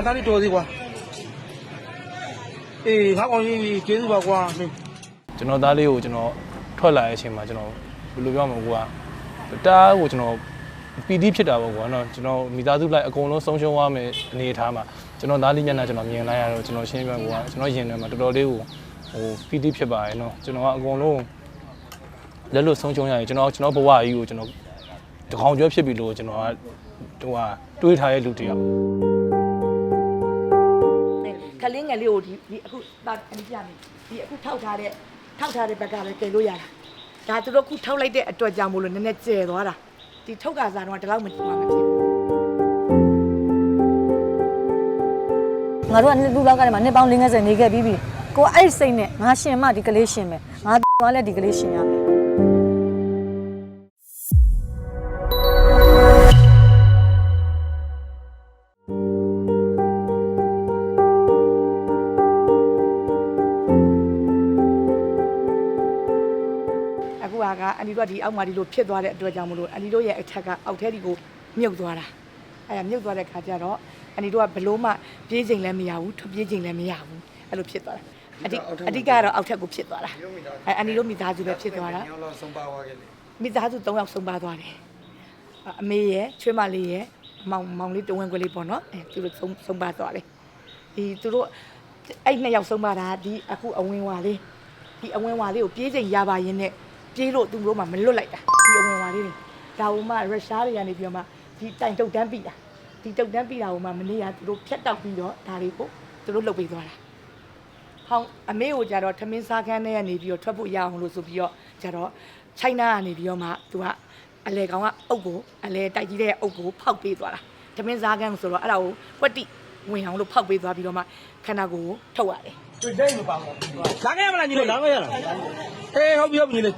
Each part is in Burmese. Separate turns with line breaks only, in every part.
ငါသားလေးတော်သေးကွာအေးငါကောင်ကြီးကျေးဇူးပါကွာမင်း
ကျွန်တော်သားလေးကိုကျွန်တော်ထွက်လာတဲ့အချိန်မှာကျွန်တော်ဘယ်လိုပြောမလဲကွာတားကိုကျွန်တော်ပီတိဖြစ်တာပေါ့ကွာနော်ကျွန်တော်မိသားစုလိုက်အကုန်လုံးဆုံးရှုံးသွားမယ်အနေအထားမှာကျွန်တော်သားလေးမျက်နှာကျွန်တော်မြင်လိုက်ရတော့ကျွန်တော်ရှင်းပြကွာကျွန်တော်ရင်ထဲမှာတော်တော်လေးကိုဟိုပီတိဖြစ်ပါရဲ့နော်ကျွန်တော်ကအကုန်လုံးလက်လွတ်ဆုံးရှုံးရရင်ကျွန်တော်ကျွန်တော်ဘဝကြီးကိုကျွန်တော်တကောင်ကျွဲဖြစ်ပြီလို့ကျွန်တော်ကဟိုဟာတွေးထားတဲ့လူတယောက်
ခလင်းငယ်လေးကိုဒီဒီအခုတာအန်ပြမယ်ဒီအခုထောက်ထားတဲ့ထောက်ထားတဲ့ဘက်ကလည်းကယ်လို့ရတာဒါသူတို့အခုထောက်လိုက်တဲ့အတွက်ကြောင့်မို့လို့နည်းနည်းကျဲသွားတာဒီထောက်ကစားတော့ဒီလောက်မကြည့်ပါမဖြစ်ဘူး
ငါတို့ကနှစ်လူလောက်ကတည်းကနှစ်ပေါင်း50နေခဲ့ပြီးပြီကိုအဲ့ဒီစိတ်နဲ့ငါရှင်မဒီကလေးရှင်မယ်ငါသွားလဲဒီကလေးရှင်ရမယ်
တို့ကဒီအောက်မှာဒီလိုဖြစ်သွားတဲ့အတွက်ကြောင့်မို့လို့အန်ဒီတို့ရဲ့အထက်ကအောက်ထဲဒီကိုမြုပ်သွားတာအဲဒါမြုပ်သွားတဲ့ခါကျတော့အန်ဒီတို့ကဘလို့မှပြေးချိန်လည်းမရဘူးထွက်ပြေးချိန်လည်းမရဘူးအဲ့လိုဖြစ်သွားတာအဓိအဓိကတော့အောက်ထက်ကိုဖြစ်သွားတာအဲအန်ဒီတို့မိသားစုပဲဖြစ်သွားတာ
ညောင်းလောက်ဆုံးပါသွားခဲ့လေ
မိသားစု၃ယောက်ဆုံးပါသွားတယ်အမေရဲ့ချွေးမလေးရဲ့မောင်မောင်လေးတဝင်းခွဲလေးပေါ့နော်အဲသူတို့ဆုံးဆုံးပါသွားတယ်ဒီသူတို့အဲ့နှစ်ယောက်ဆုံးပါတာဒီအခုအဝင်းဝါလေးဒီအဝင်းဝါလေးကိုပြေးချိန်ရပါရင်နဲ့ ပြေးလို့သူတို့မှမလွတ်လိုက်တာဒီအဝင်းဝါလေးတွေဒါဝမှရုရှားတွေကနေပြီးတော့မှဒီတိုင်တုတ်တန်းပြီးတာဒီတုတ်တန်းပြီးတာဟိုမှမနေ့ကသူတို့ဖြတ်တောက်ပြီးတော့ဒါလေးကိုသူတို့လှုပ်ပေးသွားတာဟောင်းအမေကိုကြတော့ထမင်းစားခန်းထဲကနေပြီးတော့ထွက်ဖို့ရအောင်လို့ဆိုပြီးတော့ကြတော့ချိုင်းနာကနေပြီးတော့မှသူကအလေကောင်ကအုပ်ကိုအလေတိုက်ကြီးတဲ့အုပ်ကိုဖောက်ပေးသွားတာထမင်းစားခန်းဆိုတော့အဲ့ဒါကိုကွက်တိဝင်အောင်လို့ဖောက်ပေးသွားပြီးတော့မှခန္ဓာကိုယ်ကိုထုတ်ရတယ်
တွေ့တိုင်းမပါဘူးလာခဲ့မလားညီလေးလာခဲ့ရလားအေးဟုတ်ပြီဟုတ်ပြီညီလေး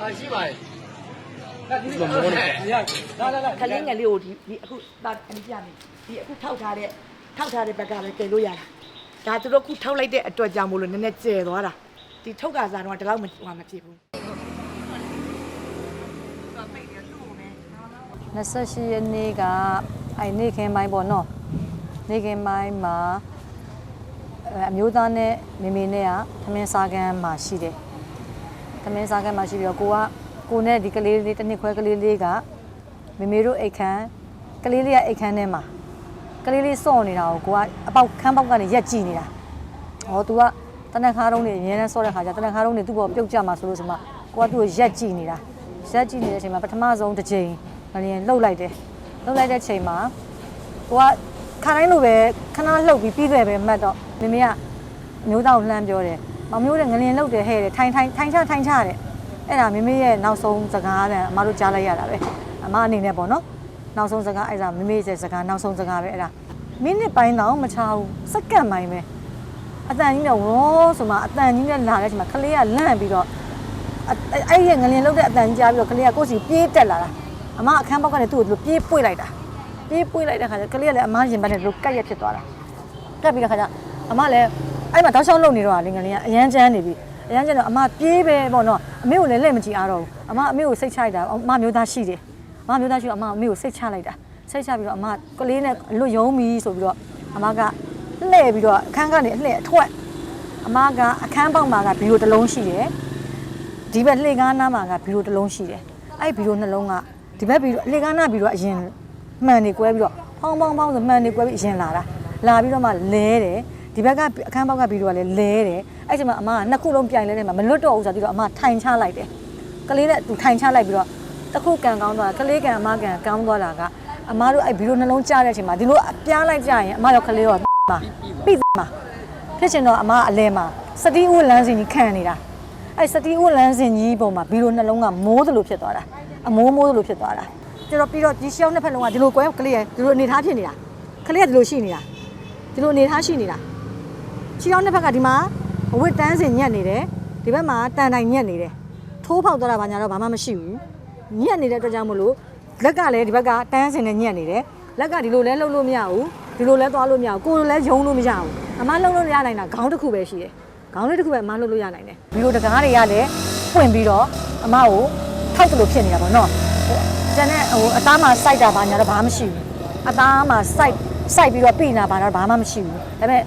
ဟာရှိပါတယ်ဒီလိုမောနေရလာလာလာ
ခလင်းငယ်လေးကိုဒီဒီအခုတာအန်ပြမယ်ဒီအခုထောက်ထားတဲ့ထောက်ထားတဲ့ဘက်ကလည်းကယ်လို့ရတာဒါသူတို့အခုထောက်လိုက်တဲ့အတွက်ကြောင့်မို့လို့နည်းနည်းကျဲသွားတာဒီထောက်ကစားတော့ဒီလောက်မဟိုမဖြစ်ဘူး
28ရက်နေ့ကအဲ့နေ့ခင်းပိုင်းပေါ့နော်နေ့ခင်းပိုင်းမှာအဲအမျိုးသားနဲ့မိမိနဲ့ကသမင်းစားကမ်းမှာရှိတယ် သမင်းစားကမ်းမှာရှိပြီးတော့ကိုကကိုနဲ့ဒီကလေးလေးတစ်နှစ်ခွဲကလေးလေးကမိမိတို့အိတ်ခမ်းကလေးလေးကအိတ်ခမ်းထဲမှာကလေးလေးစော့နေတာကိုကိုကအပေါက်ခမ်းပေါက်ကနေရက်ကြည့်နေတာဟော तू ကတနက်ခါတုံးနေအရင်နဲ့စော့တဲ့ခါကျတနက်ခါတုံးနေသူ့ဘောပြုတ်ကြမှာဆိုလို့ဆိုမှကိုကသူ့ကိုရက်ကြည့်နေတာရက်ကြည့်နေတဲ့အချိန်မှာပထမဆုံးတစ်ချိန်ငလျင်လှုပ်လိုက်တယ်လှုပ်လိုက်တဲ့ချိန်မှာကိုကခါတိုင်းလိုပဲခဏလှုပ်ပြီးပြီးတယ်ပဲမှတ်တော့မိမိကအမျိုးသားကိုလှမ်းပြောတယ် မမျိုးတဲ့ငလျင်လှုပ်တယ်ဟဲ့တယ်ထိုင်ထိုင်ထိုင်ချထိုင်ချတဲ့အဲ့ဒါမိမိရဲ့နောက်ဆုံးစကားတဲ့အမတို့ကြားလိုက်ရတာပဲအမအနေနဲ့ပေါ့နော်နောက်ဆုံးစကားအဲ့ဒါမိမိရဲ့စကားနောက်ဆုံးစကားပဲအဲ့ဒါမိနစ်ပိုင်းတော့မချဘူးစက္ကန့်ပိုင်းပဲအတန်ကြီးနဲ့ဝေါဆိုမှအတန်ကြီးနဲ့လာတဲ့အချိန်မှာကလေးကလန့်ပြီးတော့အဲ့အဲ့ရဲ့ငလျင်လှုပ်တဲ့အတန်ကြီးကြားပြီးတော့ကလေးကကိုယ့်စီပြေးတက်လာတာအမအခန်းပေါက်ကနေသူ့ကိုပြေးပွေ့လိုက်တာပြေးပွေ့လိုက်တဲ့ခါကျကလေးကလည်းအမရင်ဘတ်နဲ့လို့ကက်ရက်ဖြစ်သွားတာကပ်ပြီးတဲ့ခါကျအမလည်း အဲ့မှာတောက်ချောင်းလုံနေတော့လေငလင်းကအရန်ချမ်းနေပြီအရန်ချမ်းတော့အမပြေးပဲပေါ့နော်အမေကိုလည်းလက်မကြည့်အားတော့ဘူးအမအမေကိုစိတ်ချလိုက်တာအမမျိုးသားရှိတယ်အမမျိုးသားရှိတော့အမအမေကိုစိတ်ချလိုက်တာစိတ်ချပြီးတော့အမကလေးနဲ့လွတ်ယုံပြီဆိုပြီးတော့အမကလှည့်ပြီးတော့အခန်းကနေအလှည့်အထွက်အမကအခန်းပေါက်မှာကဘီရိုတစ်လုံးရှိတယ်ဒီဘက်လှေကားနားမှာကဘီရိုတစ်လုံးရှိတယ်အဲ့ဘီရိုနှလုံးကဒီဘက်ဘီရိုလှေကားနားဘီရိုကအရင်မှန်နေကွဲပြီးတော့ဖောင်းဖောင်းဖောင်းဆိုမှန်နေကွဲပြီးအရင်လာတာလာပြီးတော့မှလဲတယ် ဒီဘက်ကအခန်းဘောက်ကဗီဒီယိုကလည်းလဲတယ်အဲ့ချိန်မှာအမကနှစ်ခုလုံးပြိုင်လဲတယ်မှာမလွတ်တော့ဘူးဆိုတော့အမထိုင်ချလိုက်တယ်ကလေးနဲ့သူထိုင်ချလိုက်ပြီးတော့တစ်ခုကန်ကောင်းသွားတာကလေးကန်အမကန်ကောင်းသွားတာကအမတို့အဲ့ဗီဒီယိုနှလုံးကြားတဲ့အချိန်မှာဒီလိုပြားလိုက်ကြရင်အမရောကလေးရောမှာပြီးမှာဖြစ်ချင်တော့အမအလဲမှာစတီးဦးလန်းစင်ကြီးခံနေတာအဲ့စတီးဦးလန်းစင်ကြီးပုံမှာဗီဒီယိုနှလုံးကမိုးသလိုဖြစ်သွားတာအမိုးမိုးသလိုဖြစ်သွားတာကျတော့ပြီးတော့ဒီရှောင်းနှစ်ဖက်လုံးကဒီလိုကွဲကလေးရဒီလိုအနေထားဖြစ်နေတာကလေးကဒီလိုရှိနေတာဒီလိုအနေထားရှိနေတာ ချီအောင်တစ်ဖက်ကဒီမှာအဝတ်တန်းစင်ညက်နေတယ်ဒီဘက်မှာတန်တိုင်ညက်နေတယ်ထိုးဖောက်သွားတာဘာညာတော့ဘာမှမရှိဘူးညက်နေတဲ့အတွက်ကြောင့်မလို့လက်ကလည်းဒီဘက်ကတန်းစင်နဲ့ညက်နေတယ်လက်ကဒီလိုလဲလှုပ်လို့မရဘူးဒီလိုလဲသွားလို့မရဘူးကိုယ်လိုလဲယုံလို့မရဘူးအမလှုပ်လို့ရနိုင်တာခေါင်းတစ်ခုပဲရှိတယ်ခေါင်းလေးတစ်ခုပဲအမလှုပ်လို့ရနိုင်တယ်ဗီဒီယိုတကားတွေကလည်းပွင့်ပြီးတော့အမကိုထောက်တယ်လို့ဖြစ်နေတာပေါ့နော်ဟိုကျန်တဲ့ဟိုအသားမှာစိုက်တာဘာညာတော့ဘာမှမရှိဘူးအသားမှာစိုက်စိုက်ပြီးတော့ပြည်နာပါတော့ဘာမှမရှိဘူးဒါပေမဲ့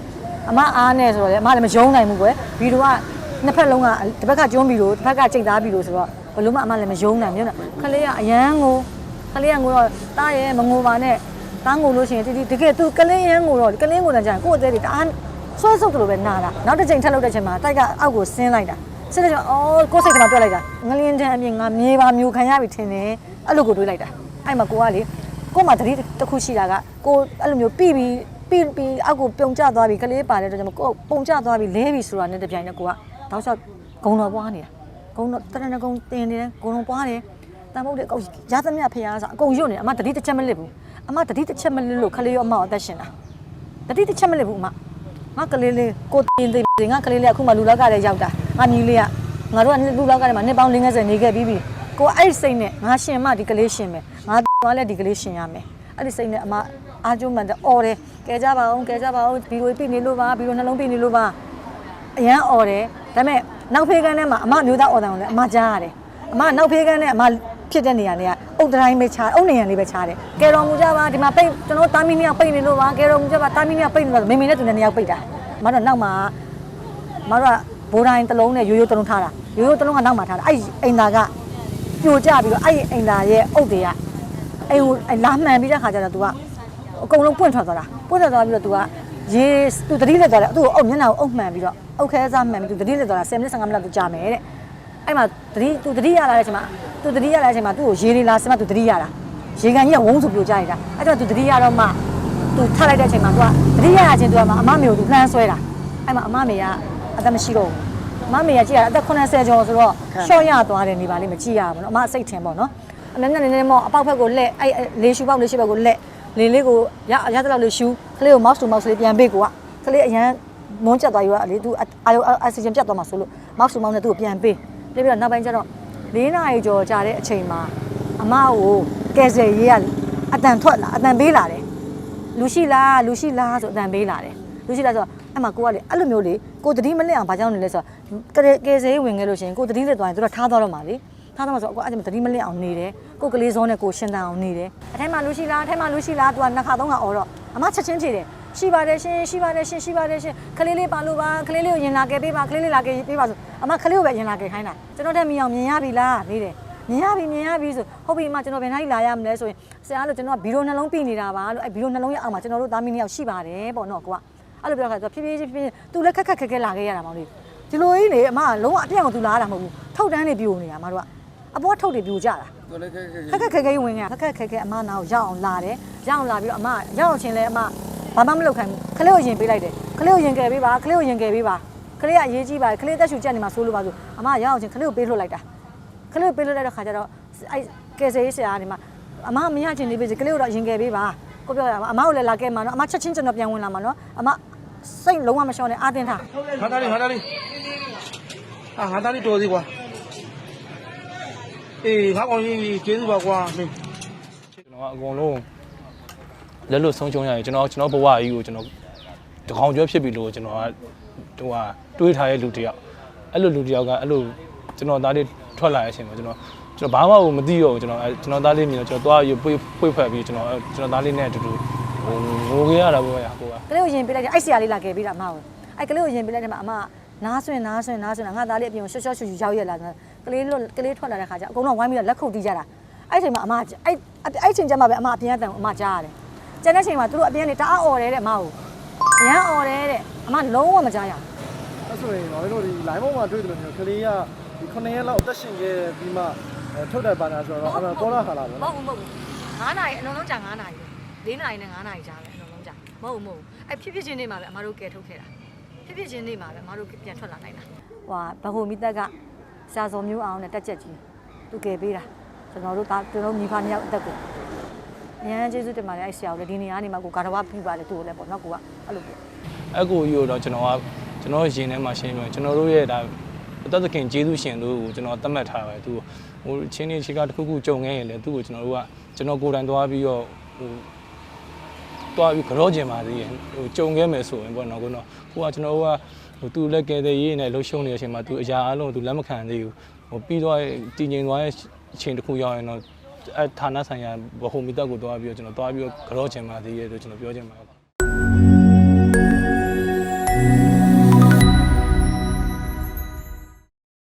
အမအားနဲ့ဆိုတော့လေအမလည်းမယုံနိုင်ဘူးကွယ်ဗီဒီယိုကနှစ်ဖက်လုံးကတစ်ဖက်ကကျွန်းပြီးလို့တစ်ဖက်ကကြိတ်သားပြီးလို့ဆိုတော့ဘလို့မှအမလည်းမယုံနိုင်ဘူးခလေးကအရန်ကိုခလေးကငိုတော့တားရဲမငိုပါနဲ့တားငိုလို့ရှိရင်တတိတကယ်သူကလေးရန်ငိုတော့ကလေးငိုနေကြရင်ကိုယ့်အသေးတွေတအားဆွဲဆုပ်တယ်လို့ပဲနာတာနောက်တစ်ချိန်ထပ်လုပ်တဲ့ချိန်မှာတိုက်ကအောက်ကိုဆင်းလိုက်တာဆင်းတဲ့ချိန်မှာအော်ကိုယ်စိတ်ကမှတွက်လိုက်တာငလင်းတန်းအပြင်ငါမြေပါမျိုးခံရပြီထင်တယ်အဲ့လိုကိုတွေးလိုက်တာအဲ့မှာကိုကလေကို့မှာတတိတစ်ခုရှိတာကကိုအဲ့လိုမျိုးပြီးပြီး ပြီးပြီးအောက်ကိုပြုံကျသွားပြီကလေးပါတဲ့တော့ကျွန်တော်ကိုပုံကျသွားပြီလဲပြီဆိုတာနဲ့တပြိုင်တည်းကိုကတောက်လျှောက်ဂုံတော်ပွားနေတာဂုံတော်တရဏဂုံတင်နေတယ်ဂုံတော်ပွားတယ်တန်ဖို့တဲ့အကုန်ရသမျှဖျားစားအကုန်ရွတ်နေအမတတိတစ်ချက်မလစ်ဘူးအမတတိတစ်ချက်မလစ်လို့ခလေးရောအမအသက်ရှင်တာတတိတစ်ချက်မလစ်ဘူးအမငါကလေးလေးကိုတင်သိငါကလေးလေးအခုမှလူလောက်ကလည်းရောက်တာငါညီလေးကငါတို့ကလူလောက်ကလည်းမှနှစ်ပေါင်း50နေခဲ့ပြီးပြီကိုအဲ့ဒီစိတ်နဲ့ငါရှင်မဒီကလေးရှင်မယ်ငါသွားလဲဒီကလေးရှင်ရမယ် အဲ့ဒီစိတ်နဲ့အမအားကျုံးမှန်တဲ့အော်တယ်ကဲကြပါအောင်ကဲကြပါအောင်ဘီလိုပြနေလို့ပါဘီလိုနှလုံးပြနေလို့ပါအရန်အော်တယ်ဒါပေမဲ့နောက်ဖေးကန်းထဲမှာအမမျိုးသားအော်တယ်ကိုလည်းအမကြားရတယ်အမနောက်ဖေးကန်းထဲအမဖြစ်တဲ့နေရာလေးကအုတ်တိုင်းပဲချားအုတ်နေရာလေးပဲချားတယ်ကဲတော်မူကြပါဒီမှာပိတ်ကျွန်တော်တာမီနီယာပိတ်နေလို့ပါကဲတော်မူကြပါတာမီနီယာပိတ်နေလို့မေမေနဲ့သူနဲ့နေရာပိတ်တာအမတို့နောက်မှာမတို့ကဘိုးတိုင်းတစ်လုံးနဲ့ရိုးရိုးတစ်လုံးထားတာရိုးရိုးတစ်လုံးကနောက်မှာထားတာအဲ့အိမ်သားကပြိုကျပြီးတော့အဲ့အိမ်သားရဲ့အုတ်တွေက အိမ်ကိုလာမှန်ပြီးတဲ့ခါကျတော့ तू ကအကုန်လုံးပွင့်ထွက်သွားတာပွင့်ထွက်သွားပြီးတော့ तू ကရေ तू တတိလက်သွားတယ် तू ကိုအုပ်မျက်နှာကိုအုပ်မှန်ပြီးတော့အုပ်ခဲစားမှန်ပြီး तू တတိလက်သွားတာ10မိနစ်15မိနစ်လောက် तू ကြာမယ်တဲ့အဲ့မှာတတိ तू တတိရလာတဲ့အချိန်မှာ तू တတိရလာတဲ့အချိန်မှာ तू ကိုရေတွေလာစမ तू တတိရလာရေကန်ကြီးကဝုန်းဆိုပြိုကျနေတာအဲ့တော့ तू တတိရတော့မှ तू ထလိုက်တဲ့အချိန်မှာ तू ကတတိရရချင်း तू ကမှအမမေကို तू လှမ်းဆွဲတာအဲ့မှာအမမေကအသက်မရှိတော့ဘူးအမမေကကြည့်ရတာအသက်80ကျော်ဆိုတော့ရှော့ရသွားတယ်နေပါလိမ့်မယ်ကြည့်ရပါဘောနော်အမအစိတ်ထင်ပေါ့နော် အနည်းနည်းနည်းနည်းမော့အပေါက်ဖက်ကိုလက်အဲ့လေးရှူပေါက်လေးရှူပေါက်ကိုလက်လေလေးကိုရရတဲ့လောက်လေးရှူကလေးကို mouse to mouse လေးပြန်ပေးကိုကကလေးအရန်မုန်းချက်သွားယူရလေသူအာယုအောက်ဆီဂျင်ပြတ်သွားမှာဆိုလို့ mouse to mouse နဲ့သူ့ကိုပြန်ပေးပြီးတော့နောက်ပိုင်းကျတော့၄နာရီကျော်ကြာတဲ့အချိန်မှာအမကိုကယ်ဆယ်ရေးကအတန်ထွက်လာအတန်ပေးလာတယ်လူရှိလားလူရှိလားဆိုအတန်ပေးလာတယ်လူရှိလားဆိုတော့အဲ့မှာကိုကလေအဲ့လိုမျိုးလေကိုတတိမလက်အောင်ဘာကြောင့်နေလဲဆိုတော့ကယ်ဆယ်ရေးဝင်ခဲ့လို့ရှိရင်ကိုတတိလက်သွားရင်သူတို့ထားသွားတော့မှာလေ ထားတော့မှာဆိုတော့ကိုအဲ့ဒါတတိမလက်အောင်နေတယ်ကိုကလေးစောနဲ့ကိုရှင်းတန်အောင်နေတယ်အထိုင်မှာလူရှိလားအထိုင်မှာလူရှိလားသူကနှစ်ခါသုံးခါអော်တော့အမချက်ချင်းဖြေတယ်ရှိပါတယ်ရှင်ရှိပါတယ်ရှင်ရှိပါတယ်ရှင်ခလေးလေးပါလို့ပါခလေးလေးကိုရင်လာခဲ့ပေးပါခလေးလေးလာခဲ့ပေးပါဆိုအမခလေးကိုပဲရင်လာခဲ့ခိုင်းတာကျွန်တော်တက်မြင်အောင်မြင်ရပြီလားနေတယ်မြင်ရပြီမြင်ရပြီဆိုဟုတ်ပြီအမကျွန်တော်ဘယ်နှိုင်းလာရမလဲဆိုရင်ဆရာလို့ကျွန်တော်ကဘီရိုနှလုံးပြနေတာပါလို့အဲဘီရိုနှလုံးရဲ့အောက်မှာကျွန်တော်တို့သားမီးနှစ်ယောက်ရှိပါတယ်ပေါ့နော်ကိုကအဲ့လိုပြောခါဆိုဖြည်းဖြည်းချင်းဖြည်းဖြည်းသူလည်းခက်ခက်ခက်ခက်လာခဲ့ရတာမောင်လေးဒီလိုကြီးလေအမကလုံးဝအပြတ်ကိုသူလာတာမဟုတ်ဘူးထုတ်တန်းနေပြိုနေတာမတို့က အပေါ်ထုတ်တွေပြိုကြတာ
တော်လည်းခဲခဲ
ခက်ခက်ခဲခဲဝင်ရခက်ခက်ခဲခဲအမနာကိုရောက်အောင်လာတယ်ရောက်အောင်လာပြီးတော့အမရောက်အောင်ချင်းလဲအမဘာမှမလုပ်ခိုင်းဘူးခလေးကိုရင်ပေးလိုက်တယ်ခလေးကိုရင်ကယ်ပေးပါခလေးကိုရင်ကယ်ပေးပါခလေးကအရေးကြီးပါတယ်ခလေးတက်ရှူချက်နေမှာဆိုးလို့ပါဆိုအမရောက်အောင်ချင်းခလေးကိုပေးလွှတ်လိုက်တာခလေးကိုပေးလွှတ်လိုက်တဲ့ခါကျတော့အဲကယ်ဆယ်ရေးဆရာကနေမှာအမမရချင်းနေပေးစီခလေးကိုတော့ရင်ကယ်ပေးပါကိုပြောရမှာအမကိုလည်းလာကဲမှာနော်အမချက်ချင်းကျွန်တော်ပြန်ဝင်လာမှာနော်အမစိတ်လုံးဝမလျှော့နဲ့အာတင်ထား
ငါသားလေးငါသားလေးအာငါသားလေးတော်သေးကွာ အေးငါကောင်ကြီးကျေးဇူးပါကွာမင်း
ကျွန်တော်ကအကုန်လုံးလက်လွတ်ဆုံးရှုံးရရင်ကျွန်တော်ကျွန်တော်ဘဝကြီးကိုကျွန်တော်တကောင်ကျွဲဖြစ်ပြီလို့ကျွန်တော်ကဟိုဟာတွေးထားတဲ့လူတစ်ယောက်အဲ့လိုလူတစ်ယောက်ကအဲ့လိုကျွန်တော်သားလေးထွက်လာတဲ့အချိန်မှာကျွန်တော်ကျွန်တော်ဘာမှမသိတော့ဘူးကျွန်တော်ကျွန်တော်သားလေးမြင်တော့ကျွန်တော်သွားရပွေပွေဖက်ပြီးကျွန်တော်ကျွန်တော်သားလေးနဲ့အတူတူဟိုငိုခဲ့ရတာပေါ့ဗျာကိုက
ကလေးကိုရင်ပေးလိုက်တယ်အဲ့ဆရာလေးလာခဲ့ပြီးတာအမကိုအဲ့ကလေးကိုရင်ပေးလိုက်တယ်မှာအမ နားဆွင်နားဆွင်နားဆွင်ငါသားလေးအပြင်ကိုရှော့ရှော့ရှူရှူရောက်ရလာတယ်ကလေးလွတ်ကလေးထွက်လာတဲ့ခါကျအကုန်လုံးဝိုင်းပြီးတော့လက်ခုပ်တီးကြတာအဲ့ချိန်မှာအမအဲ့အဲ့ချိန်ကျမှပဲအမအပြင်အတန်အမကြားရတယ်ကျန်တဲ့ချိန်မှာသူတို့အပြင်နေတအားអော်တယ်တဲ့အမကိုအရန်អော်တယ်တဲ့အမလုံးဝမကြားရဘူး
အဲ့ဆိုရင်တော့တို့ဒီ line ပေါ်မှာတွေ့တယ်လို့မျိုးကလေးကဒီ9ရက်လောက်အသက်ရှင်ခဲ့ပြီးမှအဲထုတ်တယ်ပါနာဆိုတော့အဲ့ဒါပေါ်လာခါလာပေါ့
မ
နော်
ဟုတ်ဘူးမဟုတ်ဘူး9နာရီအလုံးလုံးကြာ9နာရီပဲ4နာရီနဲ့9နာရီကြာပဲအလုံးလုံးကြာမဟုတ်ဘူးမဟုတ်ဘူးအဲ့ဖြစ်ဖြစ်ချင်းနေမှာပဲအမတို့ကဲထုတ်ခဲ့တာ ဖြစ်ဖြစ်ချင်းနေမှာပဲအမတို့ပြန်ထွက်လာနိုင်တာဟွာဘဟုမိသက်ကဆရာစော်မျိုးအောင်နဲ့တက်ချက်ကြီးသူကဲပေးတာကျွန်တော်တို့ဒါကျွန်တော်မိဖနှစ်ယောက်အသက်ကိုအရန်ကျေးဇူးတင်ပါတယ်အဲ့ဆရာကိုလည်းဒီနေရာနေမှာကိုကာရဝပြပါတယ်သူ့ကိုလည်းပေါ့နော်ကိုကအဲ့လိုပြော
အကူကြီးကိုတော့ကျွန်တော်ကကျွန်တော်ရင်ထဲမှာရှင်းပြကျွန်တော်တို့ရဲ့ဒါအသက်သခင်ကျေးဇူးရှင်တို့ကိုကျွန်တော်သတ်မှတ်ထားပါတယ်သူဟိုချင်းချင်းချီကတစ်ခုခုကြုံခဲ့ရင်လည်းသူ့ကိုကျွန်တော်တို့ကကျွန်တော်ကိုယ်တိုင်သွားပြီးတော့ဟို သွားပြီးကြောကျင်ပါသေးရင်ဟိုကြုံခဲ့မယ်ဆိုရင်ပေါ့နော်ကိုတော့ကိုကကျွန်တော်တို့ကဟိုသူလက်ကဲတဲ့ရေးနဲ့လှုပ်ရှုံးနေတဲ့အချိန်မှာသူအရာအလုံးသူလက်မခံသေးဘူးဟိုပြီးတော့တည်ငြိမ်သွားတဲ့အချိန်တစ်ခုရောက်ရင်တော့အဲဌာနဆိုင်ရာဗဟိုမီတက်ကိုသွားပြီးတော့ကျွန်တော်သွားပြီးတော့ကြောချင်ပါသေးတယ်လို့ကျွန်တော်ပြောချင်ပါတယ်